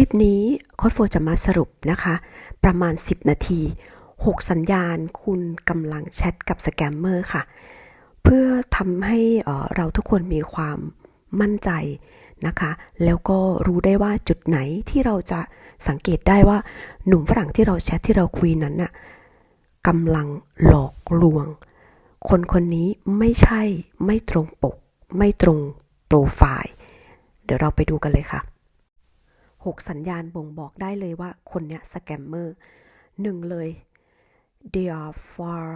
ลิปนี้โค้ดโฟจะมาสรุปนะคะ ประมาณ 10 นาที 6 สัญญาณคุณกำลังแชทกับสแกมเมอร์ค่ะ เพื่อทำให้เอ่อเราทุกคนมีความมั่นใจนะคะ แล้วก็รู้ได้ว่าจุดไหนที่เราจะสังเกตได้ว่าหนุ่มฝรั่งที่เราแชทที่เราคุยนั้นน่ะกำลังหลอกลวง คนคนนี้ไม่ใช่ไม่ตรงปก ไม่ตรงโปรไฟล์ เดี๋ยวเราไปดูกันเลยค่ะ 6 สัญญาณบ่งบอกได้เลยว่าคนเนี้ยสแกมเมอร์หนึ่งเลย they are far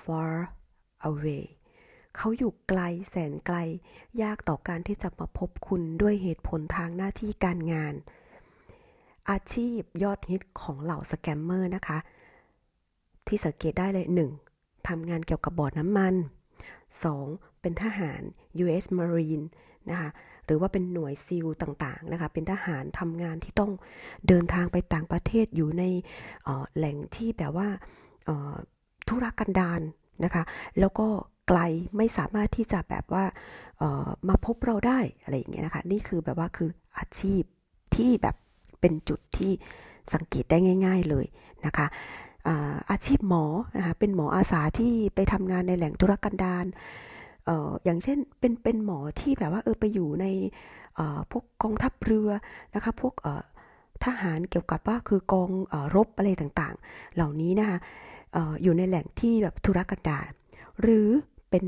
far away เขาอยู่ไกลแสนไกล ยากต่อการที่จะมาพบคุณด้วยเหตุผลทางหน้าที่การงาน อาชีพยอดฮิตของเหล่าสแกมเมอร์นะคะ ที่สังเกตได้เลย 1. ทำงานเกี่ยวกับบ่อน้ำมัน 2. เป็นทหาร U.S. Marine นะคะหรือว่าเป็นหน่วยซิลต่างๆนะคะเป็นทหารทำงานที่ต้องเดินทางไปต่างประเทศอยู่ในแหล่งที่แบบว่าธุรกันดารนะคะแล้วก็ไกลไม่สามารถที่จะแบบว่ามาพบเราได้อะไรอย่างเงี้ยนะคะนี่คือแบบว่าคืออาชีพที่แบบเป็นจุดที่สังเกตได้ง่าย ๆเลยนะคะอาชีพหมอนะคะเป็นหมออาสาที่ไปทำงานในแหล่งธุรกันดาร อ่ออย่างเช่นเป็นเป็นหมอที่แบบว่าเออไปอยู่ในเอ่อพวกกองทัพเรือนะคะพวกเอ่อทหารเกี่ยวกับว่าคือกองเออรบอะไรต่างๆ เหล่านี้นะคะเอ่ออยู่ในแหล่งที่แบบธุรกันดารหรือเป็น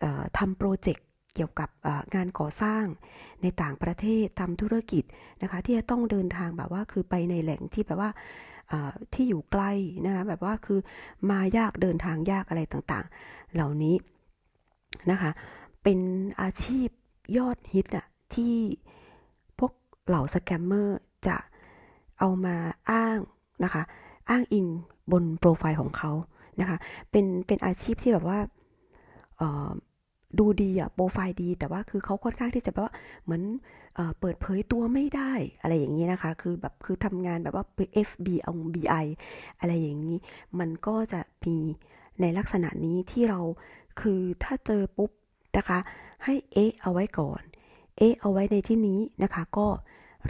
เอ่อทำโปรเจกต์เกี่ยวกับงานก่อสร้างในต่างประเทศทำธุรกิจนะคะที่จะต้องเดินทางแบบว่าคือไปในแหล่งที่แบบว่าที่อยู่ใกล้นะคะแบบว่าคือมายากเดินทางยากอะไรต่างๆ เหล่านี้ นะคะ เป็นอาชีพยอดฮิตอะที่พวกเหล่าสแกมเมอร์จะเอามาอ้างนะคะ อ้างอิงบนโปรไฟล์ของเขานะคะ เป็นเป็นอาชีพที่แบบว่าดูดีอะโปรไฟล์ดี แต่ว่าคือเขาค่อนข้างที่จะแบบว่าเหมือนเอเปิดเผยตัวไม่ได้อะไรอย่างนี้นะคะ คือแบบคือทำงานแบบว่า FBI เอา BI อะไรอย่างนี้ มันก็จะมีในลักษณะนี้ที่เรา คือถ้าเจอปุ๊บนะคะ ให้เอ๊ะเอาไว้ก่อน เอ๊ะเอาไว้ในที่นี้นะคะก็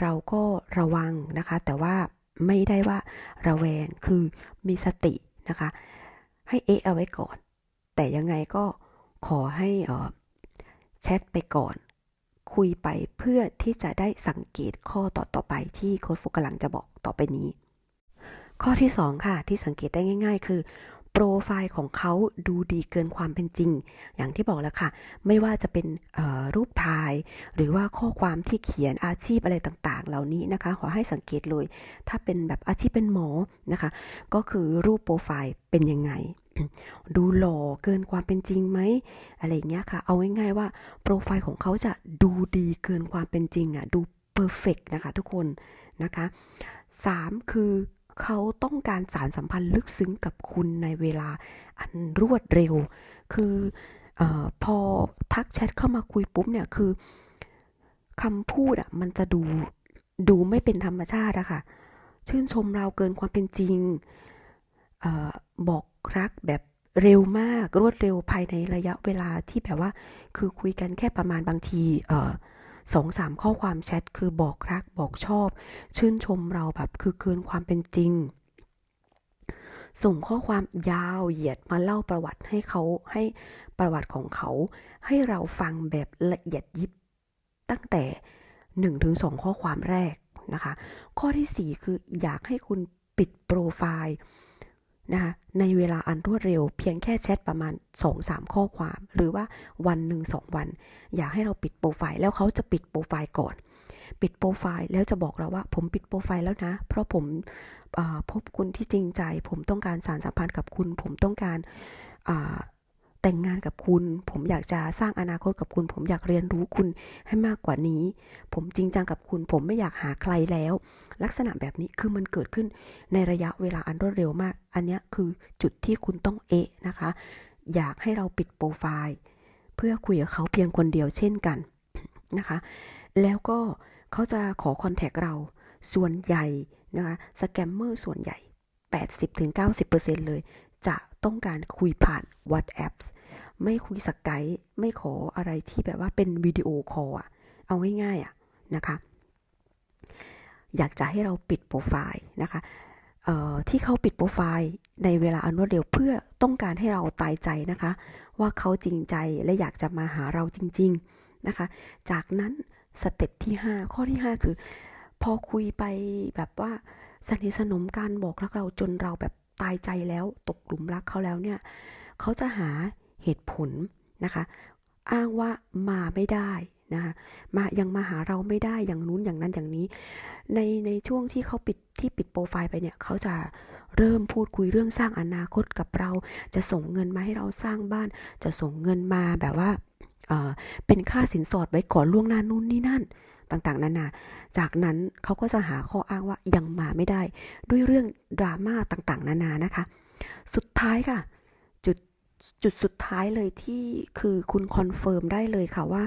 เราก็ระวังนะคะ แต่ว่าไม่ได้ว่าระแวงคือมีสตินะคะ ให้เอ๊ะเอาไว้ก่อน แต่ยังไงก็ขอให้อ่อแชทไปก่อน คุยไปเพื่อที่จะได้สังเกตข้อต่อต่อไปที่โค้ดฟุกกำลังจะบอกต่อไปนี้ ข้อที่ 2 ค่ะ ที่สังเกตได้ง่าย ๆ คือ โปรไฟล์ของเขาดูดีเกินความเป็นจริง อย่างที่บอกแล้วค่ะ ไม่ว่าจะเป็นรูปถ่าย หรือว่าข้อความที่เขียนอาชีพอะไรต่างๆ เหล่านี้นะคะ ขอให้สังเกตเลย ถ้าเป็นแบบอาชีพเป็นหมอนะคะ ก็คือรูปโปรไฟล์เป็นยังไงดูหล่อเกินความเป็นจริงไหมอะไรอย่างเงี้ยค่ะ เอาง่ายๆว่าโปรไฟล์ของเขาจะดูดีเกินความเป็นจริงอะ ดูเพอร์เฟกนะคะทุกคนนะคะ 3 คือ เขาต้องการสารสัมพันธ์ลึกซึ้งกับคุณในเวลาอันรวดเร็ว คือออพอทักแชทเข้ามาคุยปุ๊บเนี่ยคือคำพูดอะมันจะดูดูไม่เป็นธรรมชาติอะค่ะ ชื่นชมเราเกินความเป็นจริงออบอกรักแบบเร็วมากรวดเร็วภายในระยะเวลาที่แบบว่า คือคุยกันแค่ประมาณบางทีเสองสามข้อความแชทคือบอกรักบอกชอบ ชื่นชมเราแบบคือเกินความเป็นจริง ส่งข้อความยาวเหยียดมาเล่าประวัติให้เขาให้ประวัติของเขา ให้เราฟังแบบละเอียดยิบตั้งแต่1-2ข้อความแรกนะคะ ข้อทีสี่ 4 คืออยากให้คุณปิดโปรไฟล์ นะคะในเวลาอันรวดเร็ว เพียงแค่แชทประมาณ 2-3 ข้อความ หรือว่าวันหนึ่งสองวัน อยากให้เราปิดโปรไฟล์แล้วเขาจะปิดโปรไฟล์ก่อน ปิดโปรไฟล์แล้วจะบอกเราว่า ผมปิดโปรไฟล์แล้วนะ เพราะผมพบคุณที่จริงใจ ผมต้องการสารสัมพันธ์กับคุณ ผมต้องการ แต่งงานกับคุณ ผมอยากจะสร้างอนาคตกับคุณ ผมอยากเรียนรู้คุณให้มากกว่านี้ ผมจริงจังกับคุณ ผมไม่อยากหาใครแล้ว ลักษณะแบบนี้คือมันเกิดขึ้นในระยะเวลาอันรวดเร็วมาก อันนี้คือจุดที่คุณต้องเอะนะคะ อยากให้เราปิดโปรไฟล์เพื่อคุยกับเขาเพียงคนเดียวเช่นกันนะคะ แล้วก็เขาจะขอคอนแทคเราส่วนใหญ่นะคะสแกมเมอร์ส่วนใหญ่ 80-90%เลยจะ ต้องการคุยผ่าน WhatsApp ไม่คุยสกายไม่ขออะไรที่แบบว่าเป็นวิดีโอคอลอะเอาง่ายๆอะนะคะ อยากจะให้เราปิดโปรไฟล์นะคะที่เขาปิดโปรไฟล์ในเวลาอันรวดเร็วเพื่อต้องการให้เราตายใจนะคะ ว่าเขาจริงใจและอยากจะมาหาเราจริง ๆนะคะ จากนั้นสเต็ปที่ 5 ข้อที่ 5 คือ พอคุยไปแบบว่าสนิทสนมกันบอกรักเราจนเราแบบ ตายใจแล้วตกหลุมรักเขาแล้วเนี่ยเขาจะหาเหตุผลนะคะ อ้างว่ามาไม่ได้นะคะมายังมาหาเราไม่ได้อย่างนู้นอย่างนั้นอย่างนี้ ในในช่วงที่เขาปิดที่ปิดโปรไฟล์ไปเนี่ยเขาจะเริ่มพูดคุยเรื่องสร้างอนาคตกับเรา จะส่งเงินมาให้เราสร้างบ้าน จะส่งเงินมาแบบว่าเอ่อเป็นค่าสินสอดไว้ก่อนล่วงหน้านู่นนี่นั่น ต่างๆ นานา จากนั้นเขาก็จะหาข้ออ้างว่ายังมาไม่ได้ ด้วยเรื่องดราม่าต่างๆ นานานะคะ สุดท้ายค่ะจุดจุดสุดท้ายเลยที่คือคุณคอนเฟิร์มได้เลยค่ะว่า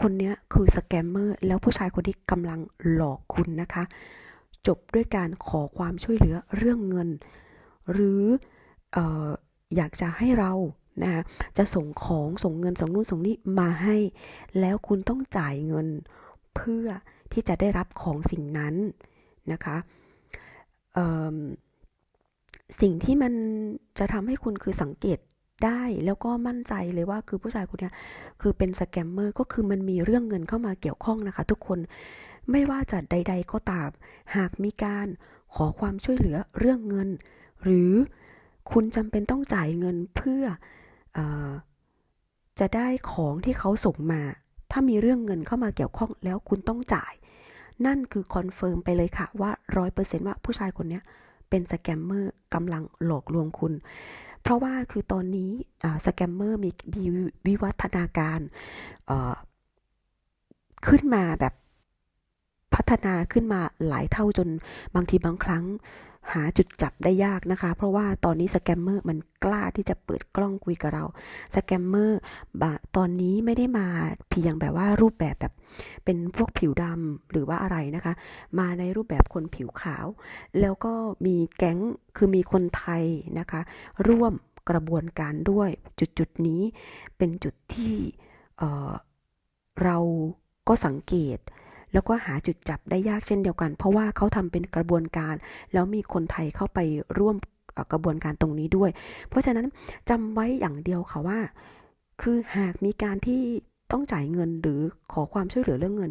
คนเนี้ยคือสแกมเมอร์แล้วผู้ชายคนที่กำลังหลอกคุณนะคะ จบด้วยการขอความช่วยเหลือเรื่องเงิน หรืออออยากจะให้เรานะคะจะส่งของส่งเงินส่งนู่นส่งนี่มาให้ แล้วคุณต้องจ่ายเงิน เพื่อที่จะได้รับของสิ่งนั้นนะคะสิ่งที่มันจะทำให้คุณคือสังเกตได้แล้วก็มั่นใจเลยว่าคือผู้ชายคนเนี้ยคือเป็นสแกมเมอร์ก็คือมันมีเรื่องเงินเข้ามาเกี่ยวข้องนะคะ ทุกคนไม่ว่าจะใด ๆ ก็ตาม หากมีการขอความช่วยเหลือเรื่องเงิน หรือคุณจำเป็นต้องจ่ายเงินเพื่อออจะได้ของที่เขาส่งมา ถ้ามีเรื่องเงินเข้ามาเกี่ยวข้องแล้วคุณต้องจ่าย นั่นคือคอนเฟิร์มไปเลยค่ะว่าร้อยเปอร์เซนต์ว่าผู้ชายคนนี้เป็นสแกมเมอร์กำลังหลอกลวงคุณ เพราะว่าคือตอนนี้สแกมเมอร์มีมีวิวัฒนาการขึ้นมาแบบพัฒนาขึ้นมาหลายเท่าจนบางทีบางครั้ง หาจุดจับได้ยากนะคะ เพราะว่าตอนนี้สแกมเมอร์มันกล้าที่จะเปิดกล้องคุยกับเราสแกมเมอร์ตอนนี้ไม่ได้มาเพียงแบบว่ารูปแบบแบบ เป็นพวกผิวดำหรือว่าอะไรนะคะ มาในรูปแบบคนผิวขาว แล้วก็มีแก๊งคือมีคนไทยนะคะ ร่วมกระบวนการด้วยจุดจุดนี้เป็นจุดที่เเราก็สังเกต แล้วก็หาจุดจับได้ยากเช่นเดียวกัน เพราะว่าเขาทำเป็นกระบวนการ แล้วมีคนไทยเข้าไปร่วมกระบวนการตรงนี้ด้วย เพราะฉะนั้นจำไว้อย่างเดียวค่ะว่า คือหากมีการที่ต้องจ่ายเงินหรือขอความช่วยเหลือเรื่องเงิน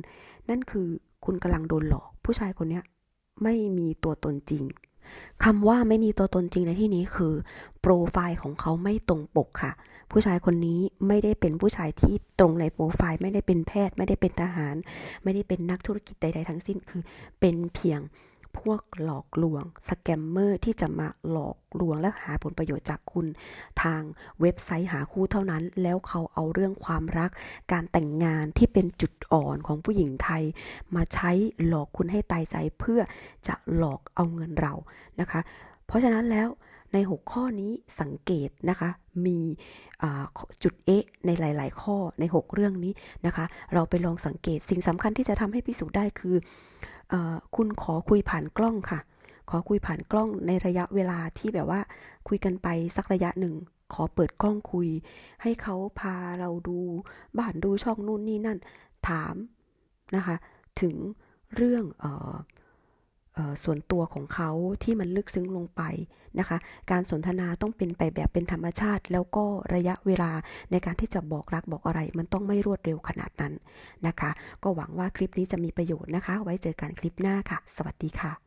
นั่นคือคุณกำลังโดนหลอก ผู้ชายคนเนี้ไม่มีตัวตนจริง คำว่าไม่มีตัวตนจริงในที่นี้คือโปรไฟล์ของเขาไม่ตรงปกค่ะ ผู้ชายคนนี้ไม่ได้เป็นผู้ชายที่ตรงในโปรไฟล์ ไม่ได้เป็นแพทย์ ไม่ได้เป็นทหาร ไม่ได้เป็นนักธุรกิจใดๆทั้งสิ้นคือเป็นเพียง พวกหลอกลวงสแกมเมอร์ที่จะมาหลอกลวงและหาผลประโยชน์จากคุณทางเว็บไซต์หาคู่เท่านั้น แล้วเขาเอาเรื่องความรัก การแต่งงานที่เป็นจุดอ่อนของผู้หญิงไทย มาใช้หลอกคุณให้ตายใจเพื่อจะหลอกเอาเงินเรานะคะ เพราะฉะนั้นแล้วใน 6 ข้อนี้สังเกตนะคะ มีจุดเอะในหลาย ๆ ข้อใน 6 เรื่องนี้นะคะ เราไปลองสังเกตสิ่งสำคัญที่จะทำให้พิสูจน์ได้คือ คุณขอคุยผ่านกล้องค่ะ ขอคุยผ่านกล้องในระยะเวลาที่แบบว่าคุยกันไปสักระยะหนึ่ง ขอเปิดกล้องคุย ให้เขาพาเราดูบ้านดูช่องนู่นนี่นั่นถามนะคะ ถึงเรื่องเออเอ่อ ส่วนตัวของเขาที่มันลึกซึ้งลงไปนะคะ การสนทนาต้องเป็นไปแบบเป็นธรรมชาติ แล้วก็ระยะเวลาในการที่จะบอกรักบอกอะไร มันต้องไม่รวดเร็วขนาดนั้นนะคะ ก็หวังว่าคลิปนี้จะมีประโยชน์นะคะ ไว้เจอกันคลิปหน้าค่ะ สวัสดีค่ะ